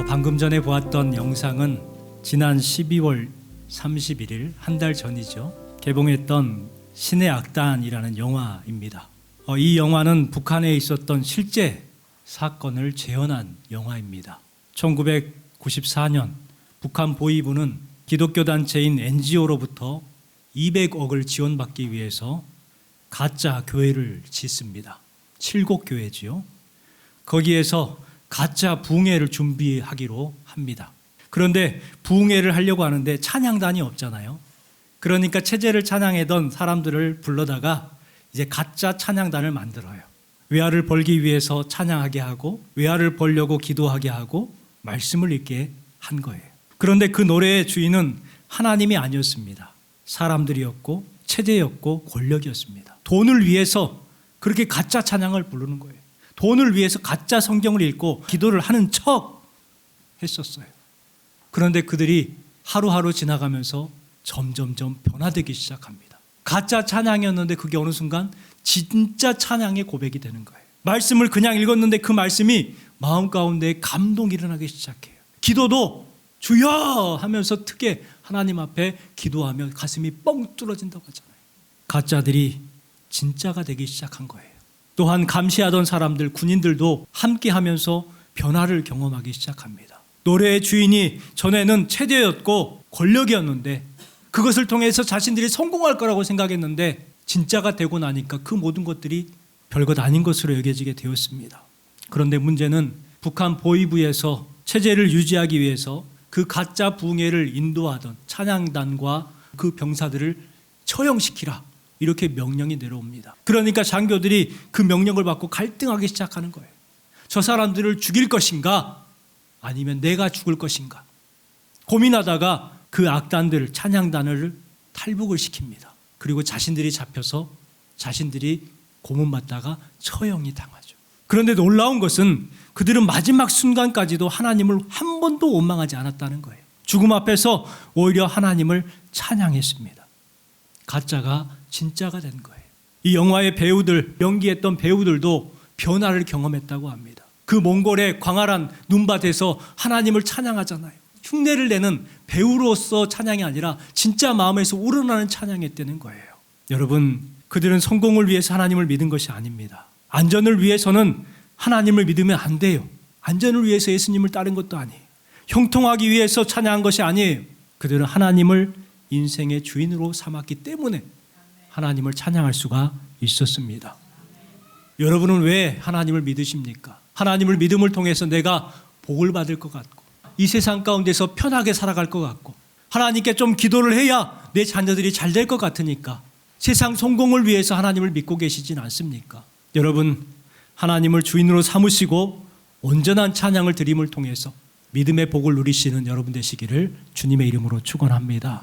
어, 방금 전에 보았던 영상은 지난 12월 31일 한 달 전이죠. 개봉했던 신의 악단이라는 영화입니다. 어, 이 영화는 북한에 있었던 실제 사건을 재현한 영화입니다. 1994년 북한 보위부는 기독교 단체인 NGO로부터 200억을 지원받기 위해서 가짜 교회를 짓습니다. 칠곡 교회지요. 거기에서 가짜 부흥회를 준비하기로 합니다. 그런데 부흥회를 하려고 하는데 찬양단이 없잖아요. 그러니까 체제를 찬양하던 사람들을 불러다가 이제 가짜 찬양단을 만들어요. 외아를 벌기 위해서 찬양하게 하고 외아를 벌려고 기도하게 하고 말씀을 읽게 한 거예요. 그런데 그 노래의 주인은 하나님이 아니었습니다. 사람들이었고 체제였고 권력이었습니다. 돈을 위해서 그렇게 가짜 찬양을 부르는 거예요. 돈을 위해서 가짜 성경을 읽고 기도를 하는 척 했었어요. 그런데 그들이 하루하루 지나가면서 점점점 변화되기 시작합니다. 가짜 찬양이었는데 그게 어느 순간 진짜 찬양의 고백이 되는 거예요. 말씀을 그냥 읽었는데 그 말씀이 마음 가운데 감동이 일어나기 시작해요. 기도도 주여 하면서 특게 하나님 앞에 기도하며 가슴이 뻥 뚫어진다고 하잖아요. 가짜들이 진짜가 되기 시작한 거예요. 또한 감시하던 사람들, 군인들도 함께 하면서 변화를 경험하기 시작합니다. 노래의 주인이 전에는 체제였고 권력이었는데 그것을 통해서 자신들이 성공할 거라고 생각했는데 진짜가 되고 나니까 그 모든 것들이 별것 아닌 것으로 여겨지게 되었습니다. 그런데 문제는 북한 보위부에서 체제를 유지하기 위해서 그 가짜 붕해를 인도하던 찬양단과 그 병사들을 처형시키라 이렇게 명령이 내려옵니다. 그러니까 장교들이 그 명령을 받고 갈등하기 시작하는 거예요. 저 사람들을 죽일 것인가 아니면 내가 죽을 것인가 고민하다가 그 악단들 찬양단을 탈북을 시킵니다. 그리고 자신들이 잡혀서 자신들이 고문받다가 처형이 당하죠. 그런데 놀라운 것은 그들은 마지막 순간까지도 하나님을 한 번도 원망하지 않았다는 거예요. 죽음 앞에서 오히려 하나님을 찬양했습니다. 가짜가 진짜가 된 거예요. 이 영화의 배우들, 연기했던 배우들도 변화를 경험했다고 합니다. 그 몽골의 광활한 눈밭에서 하나님을 찬양하잖아요. 흉내를 내는 배우로서 찬양이 아니라 진짜 마음에서 우러나는 찬양이었다는 거예요. 여러분, 그들은 성공을 위해서 하나님을 믿은 것이 아닙니다. 안전을 위해서는 하나님을 믿으면 안 돼요. 안전을 위해서 예수님을 따른 것도 아니에요. 형통하기 위해서 찬양한 것이 아니에요. 그들은 하나님을 인생의 주인으로 삼았기 때문에 하나님을 찬양할 수가 있었습니다. 여러분은 왜 하나님을 믿으십니까? 하나님을 믿음을 통해서 내가 복을 받을 것 같고 이 세상 가운데서 편하게 살아갈 것 같고 하나님께 좀 기도를 해야 내 자녀들이 잘 될 것 같으니까 세상 성공을 위해서 하나님을 믿고 계시진 않습니까? 여러분 하나님을 주인으로 삼으시고 온전한 찬양을 드림을 통해서 믿음의 복을 누리시는 여러분 되시기를 주님의 이름으로 축원합니다.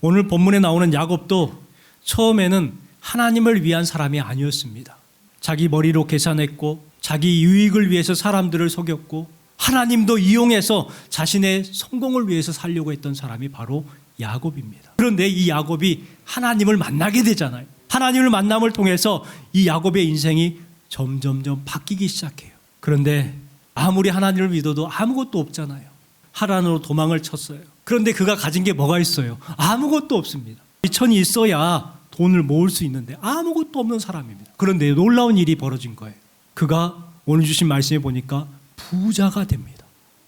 오늘 본문에 나오는 야곱도 처음에는 하나님을 위한 사람이 아니었습니다. 자기 머리로 계산했고 자기 유익을 위해서 사람들을 속였고 하나님도 이용해서 자신의 성공을 위해서 살려고 했던 사람이 바로 야곱입니다. 그런데 이 야곱이 하나님을 만나게 되잖아요. 하나님을 만남을 통해서 이 야곱의 인생이 점점점 바뀌기 시작해요. 그런데 아무리 하나님을 믿어도 아무것도 없잖아요. 하란으로 도망을 쳤어요. 그런데 그가 가진 게 뭐가 있어요? 아무것도 없습니다. 천이 있어야 돈을 모을 수 있는데 아무것도 없는 사람입니다. 그런데 놀라운 일이 벌어진 거예요. 그가 오늘 주신 말씀에 보니까 부자가 됩니다.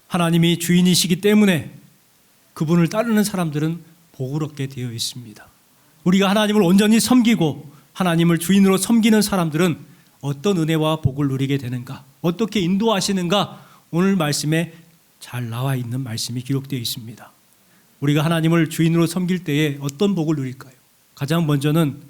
하나님이 주인이시기 때문에 그분을 따르는 사람들은 복을 얻게 되어 있습니다. 우리가 하나님을 온전히 섬기고 하나님을 주인으로 섬기는 사람들은 어떤 은혜와 복을 누리게 되는가? 어떻게 인도하시는가? 오늘 말씀에 잘 나와 있는 말씀이 기록되어 있습니다. 우리가 하나님을 주인으로 섬길 때에 어떤 복을 누릴까요? 가장 먼저는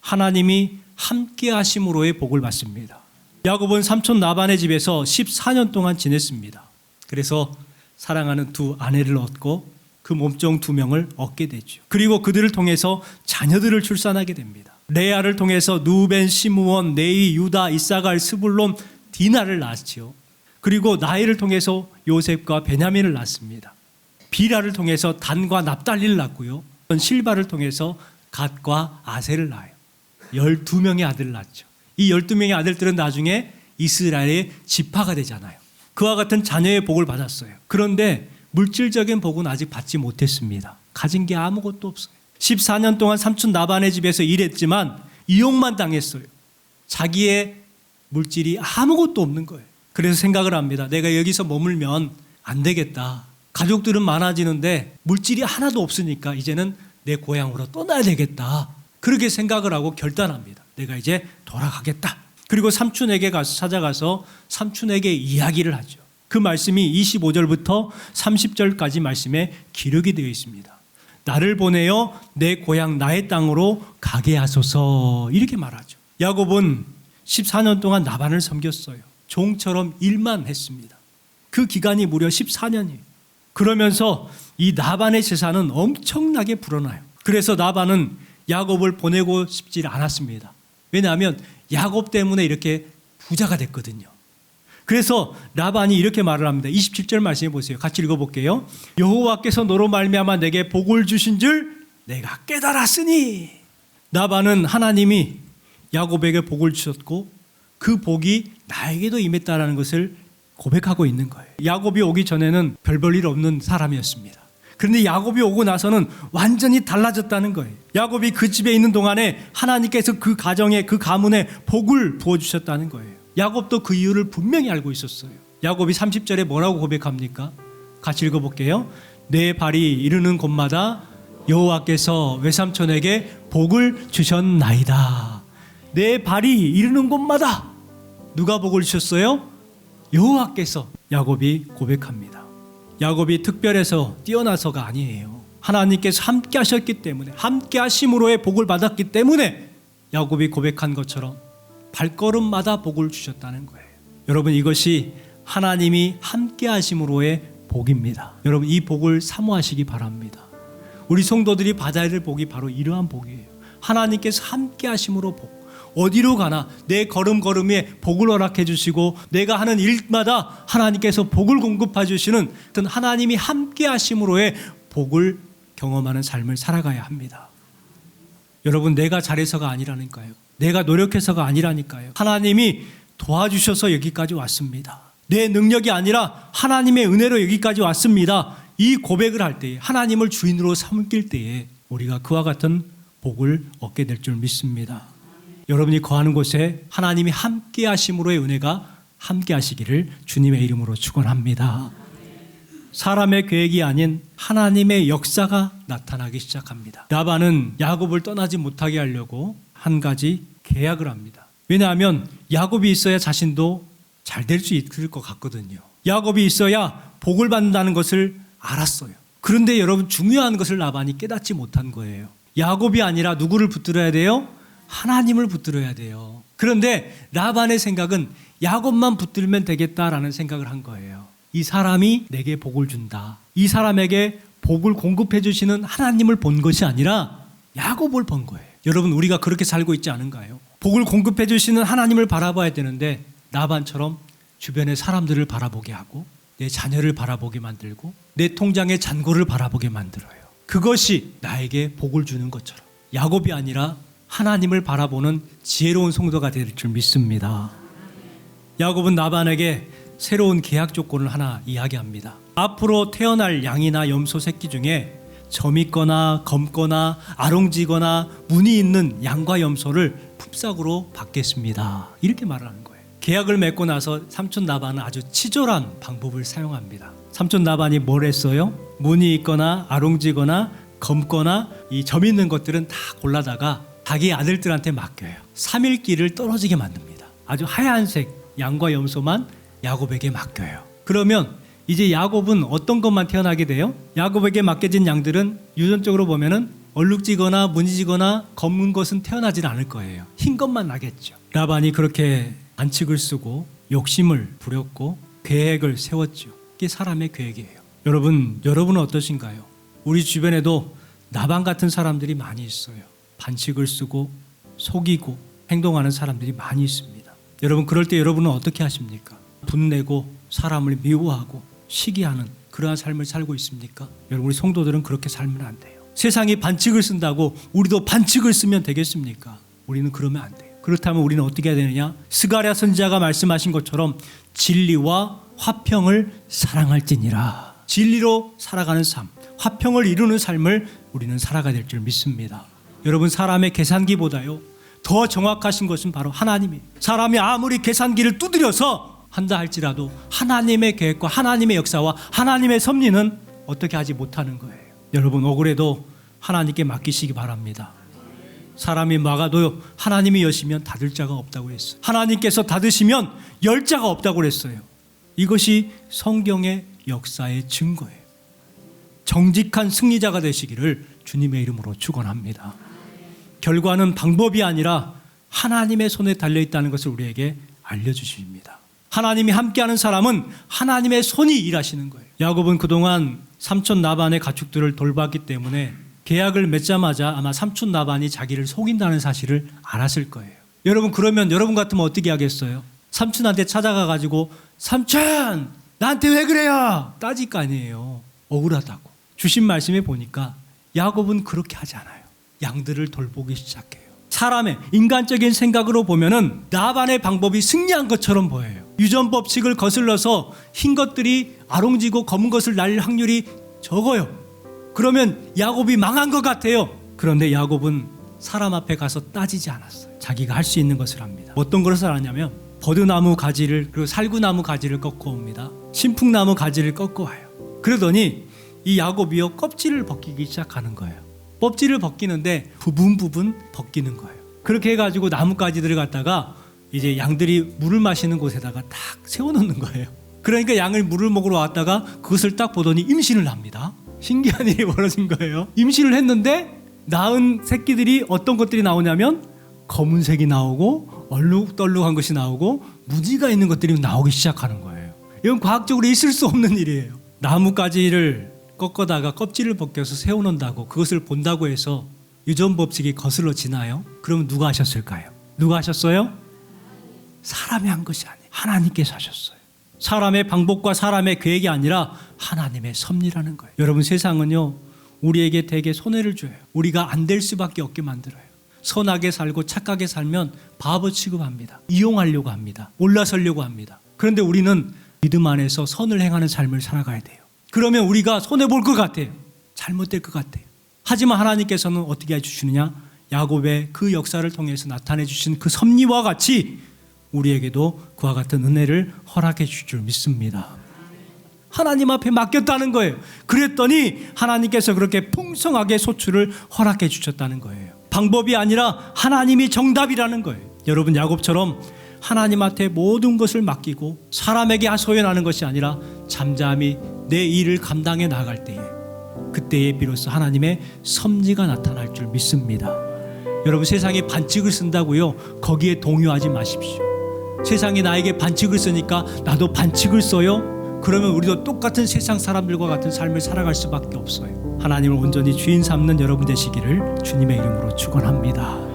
하나님이 함께 하심으로의 복을 받습니다. 야곱은 삼촌 나반의 집에서 14년 동안 지냈습니다. 그래서 사랑하는 두 아내를 얻고 그 몸종 두 명을 얻게 되죠. 그리고 그들을 통해서 자녀들을 출산하게 됩니다. 레아를 통해서 누벤, 시므온, 네이, 유다, 이사갈, 스불론, 디나를 낳았지요. 그리고 나이를 통해서 요셉과 베냐민을 낳습니다. 비라를 통해서 단과 납달리를 낳고요. 실바를 통해서 갓과 아세를 낳아요. 12명의 아들을 낳죠. 이 12명의 아들들은 나중에 이스라엘의 지파가 되잖아요. 그와 같은 자녀의 복을 받았어요. 그런데 물질적인 복은 아직 받지 못했습니다. 가진 게 아무것도 없어요. 14년 동안 삼촌 나반의 집에서 일했지만 이용만 당했어요. 자기의 물질이 아무것도 없는 거예요. 그래서 생각을 합니다. 내가 여기서 머물면 안 되겠다. 가족들은 많아지는데 물질이 하나도 없으니까 이제는 내 고향으로 떠나야 되겠다. 그렇게 생각을 하고 결단합니다. 내가 이제 돌아가겠다. 그리고 삼촌에게 가서 찾아가서 삼촌에게 이야기를 하죠. 그 말씀이 25절부터 30절까지 말씀에 기록이 되어 있습니다. 나를 보내어 내 고향 나의 땅으로 가게 하소서 이렇게 말하죠. 야곱은 14년 동안 나반을 섬겼어요. 종처럼 일만 했습니다. 그 기간이 무려 14년이에요. 그러면서 이 나반의 재산은 엄청나게 불어나요. 그래서 나반은 야곱을 보내고 싶지 않았습니다. 왜냐하면 야곱 때문에 이렇게 부자가 됐거든요. 그래서 라반이 이렇게 말을 합니다. 27절 말씀해 보세요. 같이 읽어 볼게요. 여호와께서 너로 말미암아 내게 복을 주신 줄 내가 깨달았으니 라반은 하나님이 야곱에게 복을 주셨고 그 복이 나에게도 임했다라는 것을 고백하고 있는 거예요. 야곱이 오기 전에는 별볼 일 없는 사람이었습니다. 그런데 야곱이 오고 나서는 완전히 달라졌다는 거예요. 야곱이 그 집에 있는 동안에 하나님께서 그 가정에 그 가문에 복을 부어 주셨다는 거예요. 야곱도 그 이유를 분명히 알고 있었어요. 야곱이 30절에 뭐라고 고백합니까? 같이 읽어 볼게요. 내 발이 이르는 곳마다 여호와께서 외삼촌에게 복을 주셨나이다. 내 발이 이르는 곳마다 누가 복을 주셨어요? 여호와께서 야곱이 고백합니다. 야곱이 특별해서 뛰어나서가 아니에요. 하나님께서 함께 하셨기 때문에 함께 하심으로의 복을 받았기 때문에 야곱이 고백한 것처럼 발걸음마다 복을 주셨다는 거예요. 여러분 이것이 하나님이 함께 하심으로의 복입니다. 여러분 이 복을 사모하시기 바랍니다. 우리 성도들이 받아야 될 복이 바로 이러한 복이에요. 하나님께서 함께 하심으로 복. 어디로 가나 내 걸음걸음에 복을 허락해 주시고 내가 하는 일마다 하나님께서 복을 공급해 주시는 어떤 하나님이 함께 하심으로의 복을 경험하는 삶을 살아가야 합니다. 여러분 내가 잘해서가 아니라니까요. 내가 노력해서가 아니라니까요. 하나님이 도와주셔서 여기까지 왔습니다. 내 능력이 아니라 하나님의 은혜로 여기까지 왔습니다. 이 고백을 할 때에 하나님을 주인으로 삼길 때에 우리가 그와 같은 복을 얻게 될 줄 믿습니다. 여러분이 거하는 곳에 하나님이 함께 하심으로의 은혜가 함께 하시기를 주님의 이름으로 축원합니다. 사람의 계획이 아닌 하나님의 역사가 나타나기 시작합니다. 라반은 야곱을 떠나지 못하게 하려고 한 가지 계약을 합니다. 왜냐하면 야곱이 있어야 자신도 잘 될 수 있을 것 같거든요. 야곱이 있어야 복을 받는다는 것을 알았어요. 그런데 여러분 중요한 것을 라반이 깨닫지 못한 거예요. 야곱이 아니라 누구를 붙들어야 돼요? 하나님을 붙들어야 돼요. 그런데 라반의 생각은 야곱만 붙들면 되겠다라는 생각을 한 거예요. 이 사람이 내게 복을 준다. 이 사람에게 복을 공급해 주시는 하나님을 본 것이 아니라 야곱을 본 거예요. 여러분 우리가 그렇게 살고 있지 않은가요? 복을 공급해 주시는 하나님을 바라봐야 되는데 라반처럼 주변의 사람들을 바라보게 하고 내 자녀를 바라보게 만들고 내 통장의 잔고를 바라보게 만들어요. 그것이 나에게 복을 주는 것처럼 야곱이 아니라 하나님을 바라보는 지혜로운 성도가 될 줄 믿습니다. 야곱은 나반에게 새로운 계약 조건을 하나 이야기합니다. 앞으로 태어날 양이나 염소 새끼 중에 점 있거나 검거나 아롱지거나 무늬 있는 양과 염소를 품삯으로 받겠습니다. 이렇게 말을 하는 거예요. 계약을 맺고 나서 삼촌 나반은 아주 치졸한 방법을 사용합니다. 삼촌 나반이 뭘 했어요? 무늬 있거나 아롱지거나 검거나 이 점 있는 것들은 다 골라다가 자기 아들들한테 맡겨요. 3일기를 떨어지게 만듭니다. 아주 하얀색 양과 염소만 야곱에게 맡겨요. 그러면 이제 야곱은 어떤 것만 태어나게 돼요? 야곱에게 맡겨진 양들은 유전적으로 보면은 얼룩지거나 무늬지거나 검은 것은 태어나질 않을 거예요. 흰 것만 나겠죠. 라반이 그렇게 안측을 쓰고 욕심을 부렸고 계획을 세웠죠. 이게 사람의 계획이에요. 여러분, 여러분은 어떠신가요? 우리 주변에도 나반 같은 사람들이 많이 있어요. 반칙을 쓰고 속이고 행동하는 사람들이 많이 있습니다. 여러분, 그럴 때 여러분은 어떻게 하십니까? 분내고 사람을 미워하고 시기하는 그러한 삶을 살고 있습니까? 여러분 우리 성도들은 그렇게 살면 안 돼요. 세상이 반칙을 쓴다고 우리도 반칙을 쓰면 되겠습니까? 우리는 그러면 안 돼요. 그렇다면 우리는 어떻게 해야 되느냐? 스가랴 선지자가 말씀하신 것처럼 진리와 화평을 사랑할지니라. 진리로 살아가는 삶, 화평을 이루는 삶을 우리는 살아가야 될 줄 믿습니다. 여러분 사람의 계산기보다요 더 정확하신 것은 바로 하나님이. 사람이 아무리 계산기를 두드려서 한다 할지라도 하나님의 계획과 하나님의 역사와 하나님의 섭리는 어떻게 하지 못하는 거예요. 여러분 억울해도 하나님께 맡기시기 바랍니다. 사람이 막아도 하나님이 여시면 닫을 자가 없다고 했어요. 하나님께서 닫으시면 열 자가 없다고 그랬어요. 이것이 성경의 역사의 증거예요. 정직한 승리자가 되시기를 주님의 이름으로 축원합니다. 결과는 방법이 아니라 하나님의 손에 달려 있다는 것을 우리에게 알려 주십니다. 하나님이 함께하는 사람은 하나님의 손이 일하시는 거예요. 야곱은 그동안 삼촌 나반의 가축들을 돌봤기 때문에 계약을 맺자마자 아마 삼촌 나반이 자기를 속인다는 사실을 알았을 거예요. 여러분 그러면 여러분 같으면 어떻게 하겠어요? 삼촌한테 찾아가 가지고 삼촌 나한테 왜 그래요? 따질 거 아니에요. 억울하다고. 주신 말씀에 보니까 야곱은 그렇게 하지 않아요. 양들을 돌보기 시작해요. 사람의 인간적인 생각으로 보면은 나반의 방법이 승리한 것처럼 보여요. 유전 법칙을 거슬러서 흰 것들이 아롱지고 검은 것을 날 확률이 적어요. 그러면 야곱이 망한 것 같아요. 그런데 야곱은 사람 앞에 가서 따지지 않았어요. 자기가 할 수 있는 것을 합니다. 어떤 것을 하냐면 버드나무 가지를 그리고 살구나무 가지를 꺾어 옵니다. 신풍나무 가지를 꺾어 와요. 그러더니 이 야곱이요 껍질을 벗기기 시작하는 거예요. 껍질을 벗기는데 부분 부분 벗기는 거예요. 그렇게 해가지고 나뭇가지들을 갖다가 이제 양들이 물을 마시는 곳에다가 딱 세워놓는 거예요. 그러니까 양을 물을 먹으러 왔다가 그것을 딱 보더니 임신을 합니다. 신기한 일이 벌어진 거예요. 임신을 했는데 낳은 새끼들이 어떤 것들이 나오냐면 검은색이 나오고 얼룩덜룩한 것이 나오고 무지가 있는 것들이 나오기 시작하는 거예요. 이건 과학적으로 있을 수 없는 일이에요. 나뭇가지를 꺾어다가 껍질을 벗겨서 세워놓는다고 그것을 본다고 해서 유전 법칙이 거슬러 지나요? 그러면 누가 하셨을까요? 누가 하셨어요? 사람이 한 것이 아니에요. 하나님께서 하셨어요. 사람의 방법과 사람의 계획이 아니라 하나님의 섭리라는 거예요. 여러분 세상은요 우리에게 되게 손해를 줘요. 우리가 안 될 수밖에 없게 만들어요. 선하게 살고 착하게 살면 바보 취급합니다. 이용하려고 합니다. 올라서려고 합니다. 그런데 우리는 믿음 안에서 선을 행하는 삶을 살아가야 돼요. 그러면 우리가 손해 볼 것 같아요. 잘못될 것 같아요. 하지만 하나님께서는 어떻게 해주시느냐? 야곱의 그 역사를 통해서 나타내 주신 그 섭리와 같이 우리에게도 그와 같은 은혜를 허락해 주실 줄 믿습니다. 하나님 앞에 맡겼다는 거예요. 그랬더니 하나님께서 그렇게 풍성하게 소출을 허락해 주셨다는 거예요. 방법이 아니라 하나님이 정답이라는 거예요. 여러분 야곱처럼 하나님한테 모든 것을 맡기고 사람에게 소연하는 것이 아니라 잠잠히 내 일을 감당해 나갈 때에 그때에 비로소 하나님의 섭리가 나타날 줄 믿습니다. 여러분 세상에 반칙을 쓴다고요. 거기에 동요하지 마십시오. 세상이 나에게 반칙을 쓰니까 나도 반칙을 써요. 그러면 우리도 똑같은 세상 사람들과 같은 삶을 살아갈 수밖에 없어요. 하나님을 온전히 주인 삼는 여러분 되시기를 주님의 이름으로 축원합니다.